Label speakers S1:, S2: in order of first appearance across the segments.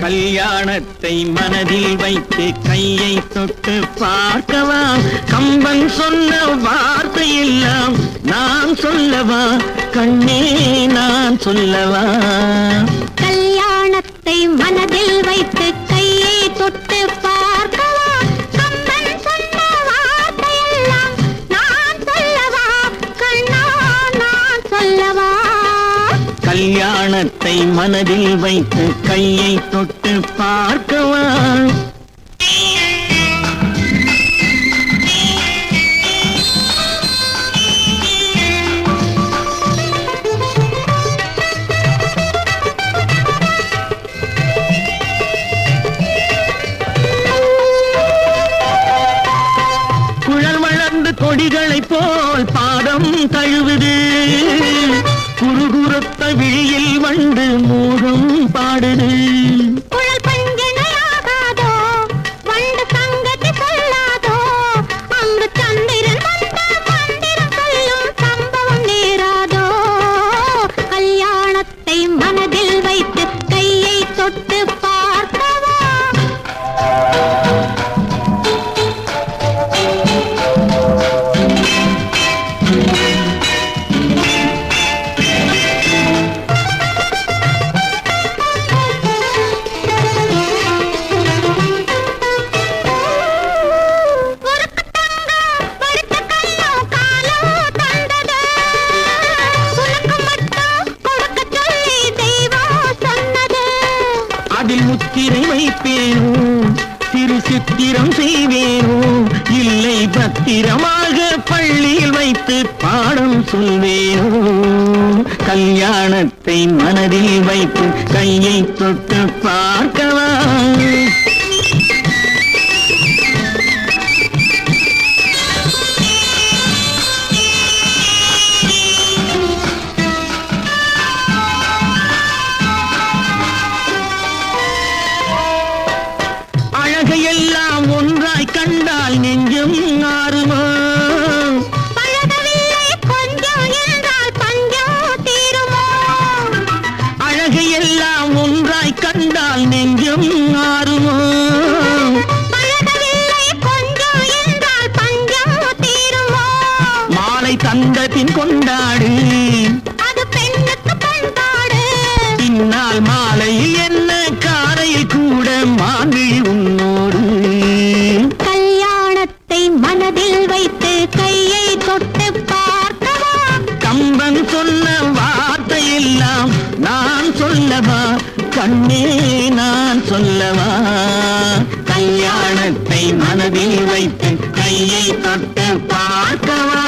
S1: கல்யாணத்தை மனதில் வைத்து கையை தொட்டு பார்க்கவா? கம்பன் சொன்ன வார்த்தை எல்லாம் நான் சொல்லவா? கண்ணே நான் சொல்லவா?
S2: கல்யாணத்தை மனதில் வைத்து கையை தொட்டு பார்க்கவா கம்பன் சொன்ன வார்த்தையெல்லாம் நான் சொல்லவா? கண்ணா நான் சொல்லவா?
S1: கல்யாணத்தை மனதில் வைத்து கையை தொட்டு பார்க்கவா மோகம் சித்திரம் செய்வேனோ? இல்லை பத்திரமாக பள்ளியில் வைத்து பாடம் சொல்வேனோ? கல்யாணத்தை மனதில் வைத்து கையை தொட்டு பார்க்கலாம். அழகையெல்லாம் ஒன்றாய் கண்டால் நெஞ்சம் ஆறுமா? அழகையெல்லாம் ஒன்றாய் கண்டால் நெஞ்சம் ஆறுமா? மாலை தந்த பின் நான் சொல்லவா? கண்ணே நான் சொல்லவா? கல்யாணத்தை மனதில் வைத்து கையை தொட்டு பார்க்கவா?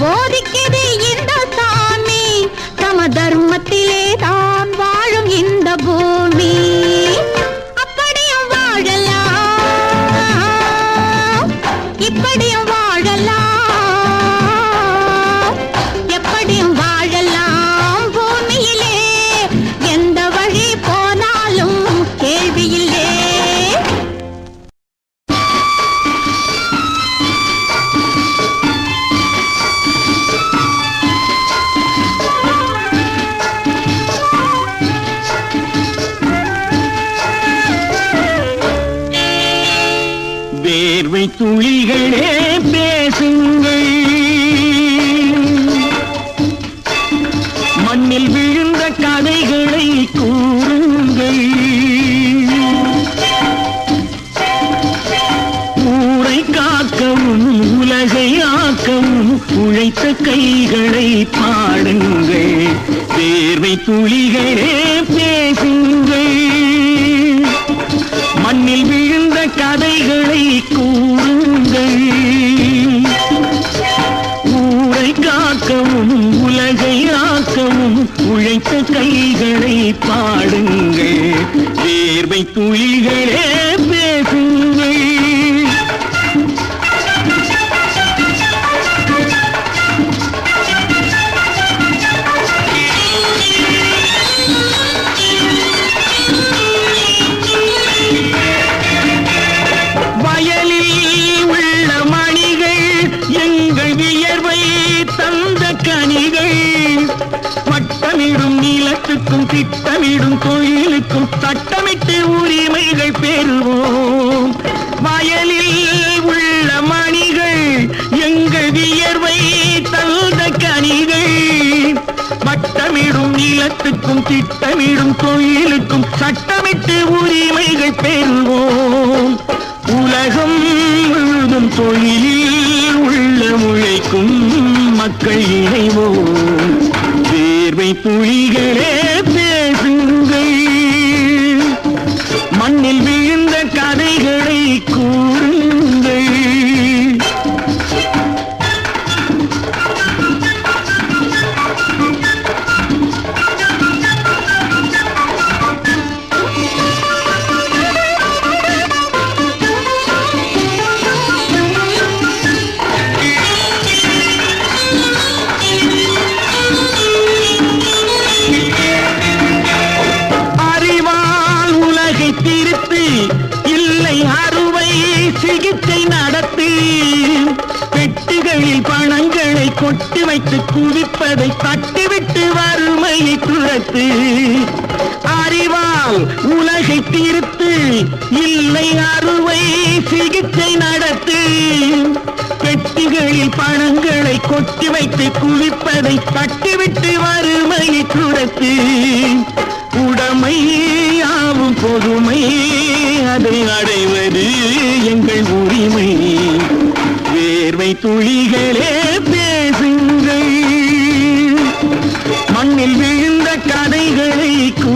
S1: போதிக்கு துளிகளே பேசுங்கள். மண்ணில் விழுந்த கதைகளை கூறுங்கள். ஊரை காக்கவும் உலகை ஆக்கவும் உழைத்த கைகளை பாடுங்கள். தேர்வை துளிகளே பேசுங்கள். காக்கவும் உலகை ஆக்கவும் உழைத்த கைகளை பாடுங்கள். வேர்வை துளிகளே பேசுங்கள் வட்டமிடும் திட்டமிடும் தொழிலுக்கும் சட்டமிட்டு உரிமைகள் பெறுவோம். உலகம் முழுதும் தொழிலில் உள்ள முளைக்கும் மக்கள் இணைவோம். தேர்வை புலிகளே கொட்டி தட்டிவிட்டு வறுமையை துரத்து. அறிவால் உலகை தீர்த்து இல்லை அறுவை சிகிச்சை நடத்து. பெட்டிகளில் பணங்களை கொட்டி வைத்து குளிப்பதை தட்டிவிட்டு வறுமையை துரத்து. உடைமை யாவும் பொதுமை அதை அடைவது எங்கள் உரிமை. வேர்வை துளிகளே கதைகளை கூ